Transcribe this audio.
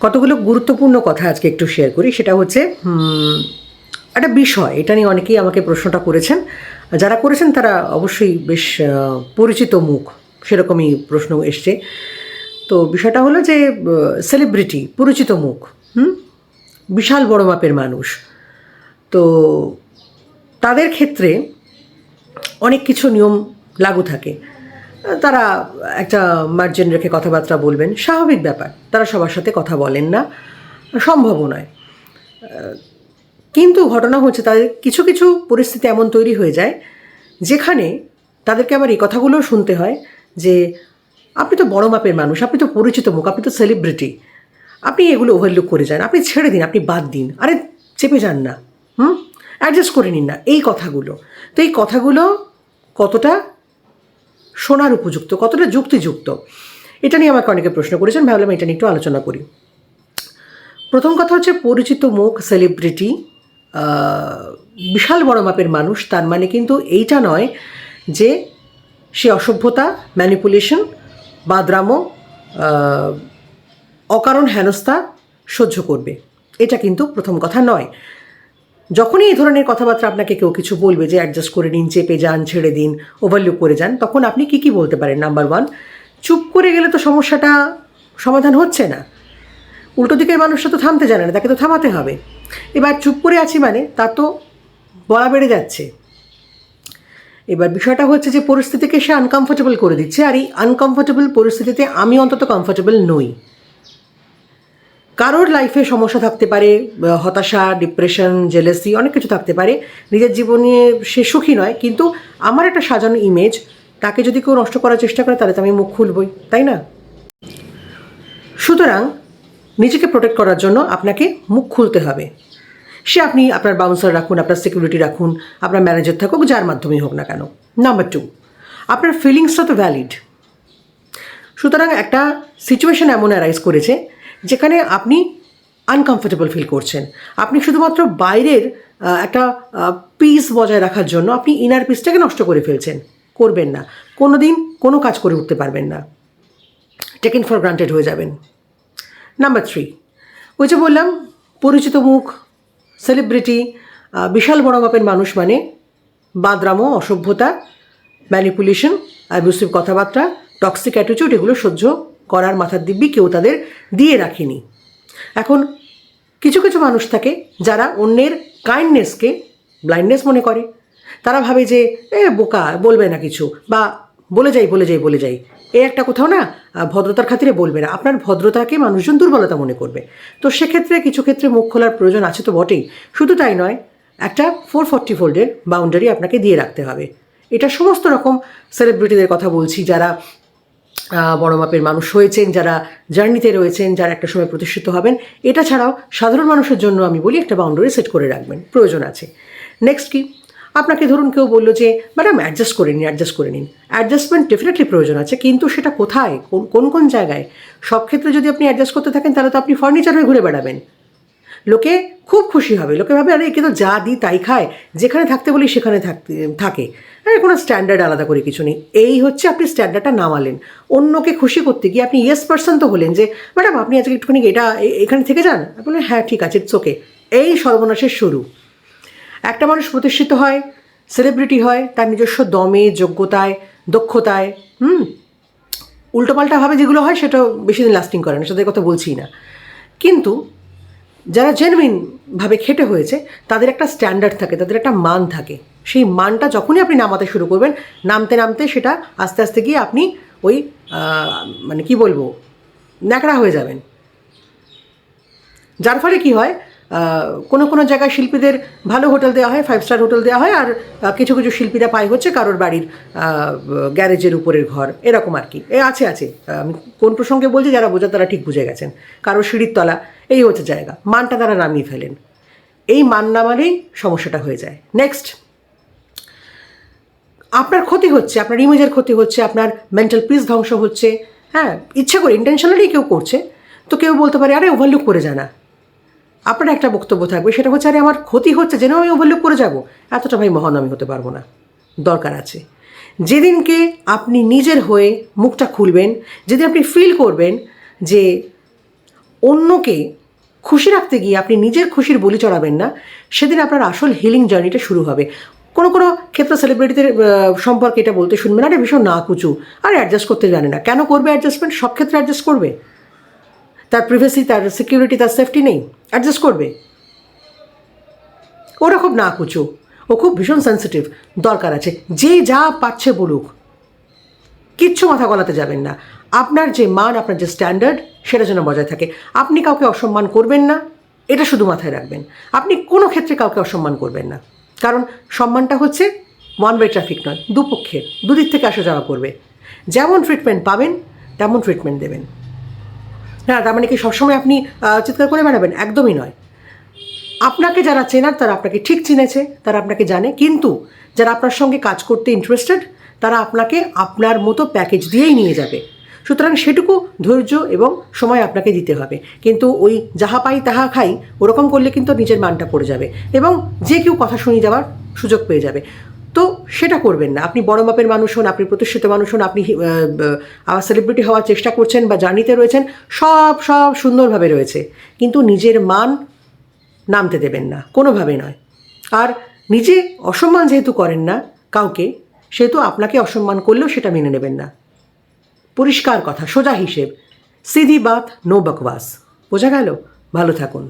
কতগুলো গুরুত্বপূর্ণ কথা আজকে একটু শেয়ার করি। সেটা হচ্ছে একটা বিষয়, এটা নিয়ে অনেকেই আমাকে প্রশ্নটা করেছেন। যারা করেছেন তারা অবশ্যই বেশ পরিচিত মুখ, সেরকমই প্রশ্ন এসছে। তো বিষয়টা হলো যে সেলিব্রিটি পরিচিত মুখ, হুম, বিশাল বড় মাপের মানুষ। তো তাদের ক্ষেত্রে অনেক কিছু নিয়ম লাগু থাকে। তারা একটা মার্জিন রেখে কথাবার্তা বলবেন। স্বাভাবিক ব্যাপার, তারা সবার সাথে কথা বলেন না, সম্ভবও নয়। কিন্তু ঘটনা হচ্ছে তাদের কিছু কিছু পরিস্থিতি এমন তৈরি হয়ে যায়, যেখানে তাদেরকে আবার এই কথাগুলো শুনতে হয় যে, আপনি তো বড় মাপের মানুষ, আপনি তো পরিচিত মুখ, আপনি তো সেলিব্রিটি আপনি এগুলো ওভারলুক করে যান, আপনি ছেড়ে দিন, আপনি বাদ দিন, আরে চেপে যান না, হুম? অ্যাডজাস্ট করে নিন না, এই কথাগুলো। তো এই কথাগুলো কতটা শোনার উপযুক্ত, কতটা যুক্তিযুক্ত? এটা নিয়ে আমাকে অনেকে প্রশ্ন করেছেন। ভাবলাম এটা নিয়ে একটু আলোচনা করি। প্রথম কথা হচ্ছে, পরিচিত মুখ সেলিব্রিটি বিশাল বড় মাপের মানুষ, তার মানে কিন্তু এইটা নয় যে সে অসভ্যতা ম্যানিপুলেশন বাদরামো অকারণ হেনস্থা সহ্য করবে। এটা কিন্তু প্রথম কথা নয়। যখনই এই ধরনের কথাবার্তা আপনাকে কেউ কিছু বলবে যে অ্যাডজাস্ট করে নিন, চেপে যান, ছেড়ে দিন ওভারলুক করে যান, তখন আপনি কি কি বলতে পারেন? নাম্বার ওয়ান চুপ করে গেলে তো সমস্যাটা সমাধান হচ্ছে না। উল্টো দিকের মানুষটা তো থামতে জানে না, তাকে তো থামাতে হবে। এবার চুপ করে আছি মানে তা তো বলা বেড়ে যাচ্ছে। এবার বিষয়টা হচ্ছে যে পরিস্থিতিকে সে আনকমফোর্টেবল করে দিচ্ছে, আর এই আনকমফোর্টেবল পরিস্থিতিতে আমি অন্তত কমফোর্টেবল নই। কারোর লাইফে সমস্যা থাকতে পারে হতাশা ডিপ্রেশন জেলেসি অনেক কিছু থাকতে পারে। নিজের জীবনে সে সুখী নয়, কিন্তু আমার একটা সাজানো ইমেজ তাকে যদি কেউ নষ্ট করার চেষ্টা করে, তাহলে তো আমি মুখ খুলবই, তাই না? সুতরাং নিজেকে প্রোটেক্ট করার জন্য আপনাকে মুখ খুলতে হবে। সে আপনি আপনার বাউন্সার রাখুন, আপনার সিকিউরিটি রাখুন, আপনার ম্যানেজার থাকুক, যার মাধ্যমেই হোক না কেন। নাম্বার টু আপনার ফিলিংসটা তো ভ্যালিড সুতরাং একটা সিচুয়েশন এমন অ্যারাইজ করেছে যেখানে আপনি আনকমফোর্টেবল ফিল করছেন। আপনি শুধুমাত্র বাইরের একটা পিস বজায় রাখার জন্য আপনি ইনার পিসটাকে নষ্ট করে ফেলছেন। করবেন না। কোনো দিন কোনো কাজ করে উঠতে পারবেন না। টেকেন ফর গ্রান্টেড হয়ে যাবেন। নাম্বার থ্রি ওই যে বললাম, পরিচিত মুখ সেলিব্রিটি বিশাল বড় মাপের মানুষ মানে বাদরামো, অসভ্যতা ম্যানিপুলেশন অ্যাবিউসিভ কথাবার্তা টক্সিক অ্যাটিটিউড এগুলো সহ্য করার মাথার দিব্যি কেউ তাদের দিয়ে রাখেনি। এখন কিছু কিছু মানুষ থাকে যারা অন্যের কাইন্ডনেসকে ব্লাইন্ডনেস মনে করে। তারা ভাবে যে, এ, বোকা, বলবে না কিছু বা বলে যাই বলে যাই বলে যাই। এ একটা কোথাও না ভদ্রতার খাতিরে বলবে না। আপনার ভদ্রতাকে মানুষজন দুর্বলতা মনে করবে। তো সেক্ষেত্রে কিছু ক্ষেত্রে মুখ খোলার প্রয়োজন আছে তো বটেই। শুধু তাই নয়, একটা ফোর ফর্টি ফোল্ডের বাউন্ডারি আপনাকে দিয়ে রাখতে হবে। এটা সমস্ত রকম সেলিব্রিটিদের কথা বলছি যারা বড় মাপের মানুষ হয়েছেন, যারা জার্নিতে রয়েছেন, যারা একটা সময় প্রতিষ্ঠিত হবেন। এটা ছাড়াও সাধারণ মানুষের জন্য আমি বলি একটা বাউন্ডারি সেট করে রাখবেন, প্রয়োজন আছে। নেক্সট কি? আপনাকে ধরুন কেউ বলল যে ম্যাডাম অ্যাডজাস্ট করে নিন অ্যাডজাস্ট করে নিন। অ্যাডজাস্টমেন্ট ডেফিনেটলি প্রয়োজন আছে, কিন্তু সেটা কোথায়? কোন কোন জায়গায়? সব ক্ষেত্রে যদি আপনি অ্যাডজাস্ট করতে থাকেন, তাহলে তো আপনি ফার্নিচার হয়ে ঘুরে বেড়াবেন। লোকে খুব খুশি হবে। লোকে ভাবে, আরে, একে তো যা দিই তাই খায়। যেখানে থাকতে বলি সেখানে থাকতে থাকে। আরে, কোনো স্ট্যান্ডার্ড আলাদা করে কিছু নেই। এই হচ্ছে আপনি স্ট্যান্ডার্ডটা নামালেন। অন্যকে খুশি করতে গিয়ে আপনি ইয়েস পার্সন তো হলেন যে, ম্যাডাম, আপনি আজকে একটুখানি এটা এখানে থেকে যান? আপনি হ্যাঁ ঠিক আছে ইটস ওকে এই সর্বনাশের শুরু। একটা মানুষ প্রতিষ্ঠিত হয় সেলিব্রিটি হয়, তার নিজস্ব দমে, যোগ্যতায়, দক্ষতায়, হুম? উল্টোপাল্টাভাবে যেগুলো হয় সেটা বেশি দিন লাস্টিং করে না, সেটার কথা বলছি না। কিন্তু যারা জেনুইনভাবে খেটে হয়েছে, তাদের একটা স্ট্যান্ডার্ড থাকে, তাদের একটা মান থাকে। সেই মানটা যখনই আপনি নামাতে শুরু করবেন, নামতে নামতে সেটা আস্তে আস্তে গিয়ে আপনি ওই মানে কি বলব, ন্যাকড়া হয়ে যাবেন। যার ফলে কি হয় কোনো কোনো জায়গায় শিল্পীদের ভালো হোটেল দেওয়া হয় ফাইভ স্টার হোটেল দেওয়া হয়, আর কিছু কিছু শিল্পীরা পায় হচ্ছে কারোর বাড়ির গ্যারেজের উপরের ঘর, এরকম আর কি। এ আছে আছে। কোন প্রসঙ্গে বলছি, যারা বোঝা তারা ঠিক বুঝে গেছেন। কারোর সিঁড়ির তলা এই হচ্ছে জায়গা। মানটা তারা নামিয়ে ফেলেন। এই মান নামালেই সমস্যাটা হয়ে যায়। নেক্সট আপনার ক্ষতি হচ্ছে, আপনার ইমেজের ক্ষতি হচ্ছে, আপনার মেন্টাল পিস ধ্বংস হচ্ছে। হ্যাঁ ইচ্ছে করে ইন্টেনশনালি কেউ করছে। তো কেউ বলতে পারে, আরে ওভারলুক করে জানা আপনার একটা বক্তব্য থাকবে, সেটা হচ্ছে, আরে, আমার ক্ষতি হচ্ছে যেন আমি ওভারলুক করে যাব? এতটা ভাই মহান আমি হতে পারব না। দরকার আছে। যেদিনকে আপনি নিজের হয়ে মুখটা খুলবেন, যেদিন আপনি ফিল করবেন যে অন্যকে খুশি রাখতে গিয়ে আপনি নিজের খুশির বলি চড়াবেন না, সেদিন আপনার আসল হিলিং জার্নিটা শুরু হবে। কোনো কোনো ক্ষেত্রে সেলিব্রিটিদের সম্পর্কে এটা বলতে শুনবেন, আরে ভীষণ না কুচু আর অ্যাডজাস্ট করতে জানে না। কেন করবে অ্যাডজাস্টমেন্ট সব ক্ষেত্রে অ্যাডজাস্ট করবে। তার প্রিভেসি তার সিকিউরিটি তার সেফটি নেই অ্যাডজাস্ট করবে। ওরা খুব না কুচু ও খুব ভীষণ সেন্সিটিভ দরকার আছে। যে যা পাচ্ছে বলুক, কিচ্ছু মাথা গলাতে যাবেন না। আপনার যে মান, আপনার যে স্ট্যান্ডার্ড সেটা যেন বজায় থাকে। আপনি কাউকে অসম্মান করবেন না, এটা শুধু মাথায় রাখবেন। আপনি কোনো ক্ষেত্রে কাউকে অসম্মান করবেন না। কারণ সম্মানটা হচ্ছে ওয়ান ওয়ে ট্রাফিক নয়, দুপক্ষের, দুদিক থেকে আসা যাওয়া করবে। যেমন ট্রিটমেন্ট পাবেন, তেমন ট্রিটমেন্ট দেবেন। না, তার মানে কি সবসময় আপনি চিৎকার করে বেড়াবেন? একদমই নয়। আপনাকে যারা চেনার, তারা আপনাকে ঠিক চিনেছে, তারা আপনাকে জানে। কিন্তু যারা আপনার সঙ্গে কাজ করতে ইন্টারেস্টেড তারা আপনাকে আপনার মতো প্যাকেজ দিয়েই নিয়ে যাবে। সুতরাং সেটুকু ধৈর্য এবং সময় আপনাকে দিতে হবে। কিন্তু ওই যাহা পাই তাহা খাই, ওরকম করলে কিন্তু নিজের মানটা পড়ে যাবে এবং যে কেউ কথা শুনিয়ে যাওয়ার সুযোগ পেয়ে যাবে। তো সেটা করবেন না। আপনি বড় মাপের মানুষ হন, আপনি প্রতিষ্ঠিত মানুষ হন, আপনি আবার সেলিব্রিটি হওয়ার চেষ্টা করছেন বা জার্নিতে রয়েছেন, সব সব সুন্দরভাবে রয়েছে। কিন্তু নিজের মান নামতে দেবেন না। কোনোভাবে নয়। আর নিজে অসম্মান যেহেতু করেন না কাউকে, সেহেতু আপনাকে অসম্মান করলেও সেটা মেনে নেবেন না। পরিষ্কার কথা সোজা হিসেব। সিধি বাত নো বকবাস। বোঝা গেল? ভালো থাকুন।